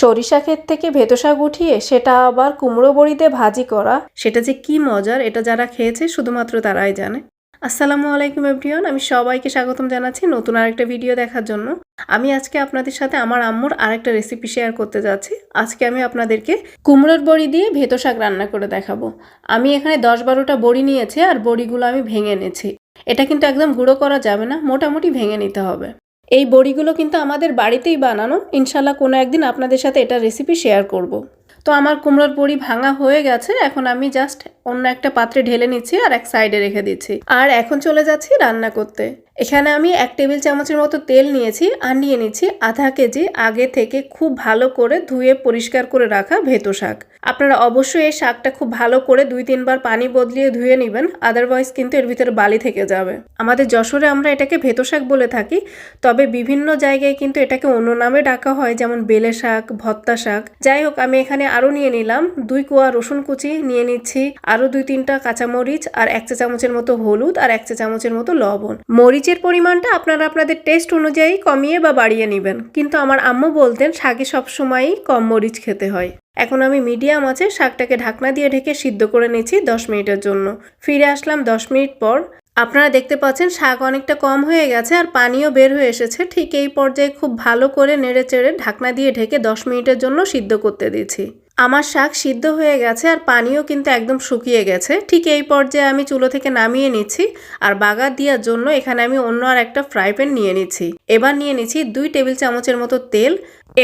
সরিষা ক্ষেত থেকে ভেতো শাক উঠিয়ে সেটা আবার কুমড়ো বড়িতে ভাজি করা। সেটা যে কি মজার, এটা যারা খেয়েছে শুধুমাত্র তারাই জানে। আসসালামু আলাইকুম এভরিওয়ান, আমি সবাইকে স্বাগতম জানাচ্ছি নতুন আরেকটা ভিডিও দেখার জন্য। আমি আজকে আপনাদের সাথে আমার আম্মুর আরেকটা রেসিপি শেয়ার করতে যাচ্ছি। আজকে আমি আপনাদেরকে কুমড়োর বড়ি দিয়ে ভেতো শাক রান্না করে দেখাবো। আমি এখানে দশ বারোটা বড়ি নিয়েছি আর বড়িগুলো আমি ভেঙে এনেছি। এটা কিন্তু একদম গুঁড়ো করা যাবে না, মোটামুটি ভেঙে নিতে হবে। এই বড়িগুলো কিন্তু আমাদের বাড়িতেই বানানো। ইনশাল্লাহ কোনো একদিন আপনাদের সাথে এটা রেসিপি শেয়ার করব। তো আমার কুমড়োর বড়ি ভাঙা হয়ে গেছে, এখন আমি জাস্ট অন্য একটা পাত্রে ঢেলে নিচ্ছি আর এক সাইডে রেখে দিচ্ছি। আর এখন চলে যাচ্ছি রান্না করতে। এখানে আমি এক টেবিল চামচের মতো তেল নিয়েছি, আর নিয়ে নিচ্ছি আধা কেজি আগে থেকে খুব ভালো করে ধুয়ে পরিষ্কার করে রাখা ভেতো শাক। আপনারা অবশ্যই এই শাকটা খুব ভালো করে দুই তিনবার পানি বদলিয়ে ধুয়ে নেবেন আদারওয়াইজ কিন্তু এর ভিতরে বালি থেকে যাবে। আমাদের যশোরে আমরা এটাকে ভেতো শাক বলে থাকি, তবে বিভিন্ন জায়গায় কিন্তু এটাকে অন্য নামে ডাকা হয়, যেমন বেলে শাক, ভত্তা শাক। যাই হোক, আমি এখানে আরও নিয়ে নিলাম দুই কোয়া রসুন কুচি, নিয়ে নিচ্ছি আরও দুই তিনটা কাঁচামরিচ আর এক চা চামচের মতো হলুদ আর এক চা চামচের মতো লবণ। মরিচের পরিমাণটা আপনারা আপনাদের টেস্ট অনুযায়ী কমিয়ে বা বাড়িয়ে নেবেন। কিন্তু আমার আম্মু বলতেন, শাকে সবসময়ই কম মরিচ খেতে হয়। এখন আমি মিডিয়াম আছে, শাকটাকে ঢাকনা দিয়ে ঢেকে সিদ্ধ করে নিচ্ছি দশ মিনিটের জন্য। ফিরে আসলাম দশ মিনিট পর। আপনারা দেখতে পাচ্ছেন, শাক অনেকটা কম হয়ে গেছে আর পানিও বের হয়ে এসেছে। ঠিক এই পর্যায়ে খুব ভালো করে নেড়ে চেড়ে ঢাকনা দিয়ে ঢেকে দশ মিনিটের জন্য সিদ্ধ করতে দিচ্ছি আমার শাক সিদ্ধ হয়ে গেছে আর পানিও কিন্তু একদম শুকিয়ে গেছে। ঠিক এই পর্যায়ে আমি চুলো থেকে নামিয়ে নিচ্ছি আর বাগার দেওয়ার জন্য এখানে আমি অন্য আর একটা ফ্রাই প্যান নিয়ে নিচ্ছি। এবার নিয়ে নিচ্ছি দুই টেবিল চামচের মতো তেল,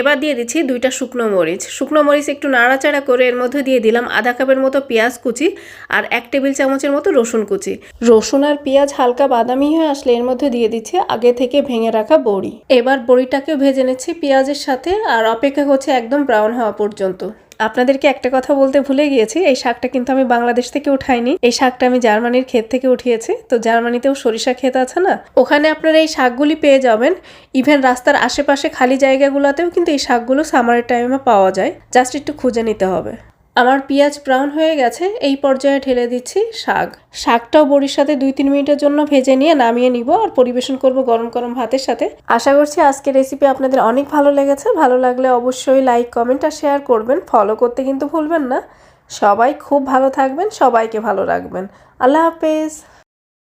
এবার দিয়ে দিচ্ছি দুইটা শুকনো মরিচ। শুকনো মরিচ একটু নাড়াচাড়া করে এর মধ্যে দিয়ে দিলাম আধা কাপের মতো পেঁয়াজ কুচি আর এক টেবিল চামচের মতো রসুন কুচি। রসুন আর পেঁয়াজ হালকা বাদামি হয়ে আসলে এর মধ্যে দিয়ে দিচ্ছি আগে থেকে ভেঙে রাখা বড়ি। এবার বড়িটাকেও ভেজে নিচ্ছি পেঁয়াজের সাথে আর অপেক্ষা করছে একদম ব্রাউন হওয়া পর্যন্ত। আপনাদেরকে একটা কথা বলতে ভুলে গিয়েছি, এই শাকটা কিন্তু আমি বাংলাদেশ থেকে উঠাইনি। এই শাকটা আমি জার্মানির ক্ষেত থেকে উঠিয়েছি। তো জার্মানিতেও সরিষা ক্ষেত আছে না? ওখানে আপনারা এই শাকগুলি পেয়ে যাবেন। ইভেন রাস্তার আশেপাশে খালি জায়গাগুলোতেও কিন্তু এই শাকগুলো সামারের টাইমে পাওয়া যায়। জাস্ট একটু খুঁজে নিতে হবে। আমার পেঁয়াজ ব্রাউন হয়ে গেছে, এই পর্যায়ে ঠেলে দিচ্ছি শাক। শাকটাও বড়ির সাথে দুই তিন মিনিটের জন্য ভেজে নিয়ে নামিয়ে নিব আর পরিবেশন করব গরম গরম ভাতের সাথে। আশা করছি আজকে রেসিপি আপনাদের অনেক ভালো লেগেছে। ভালো লাগলে অবশ্যই লাইক কমেন্ট আর শেয়ার করবেন। ফলো করতে কিন্তু ভুলবেন না। সবাই খুব ভালো থাকবেন, সবাইকে ভালো রাখবেন। আল্লাহ হাফেজ।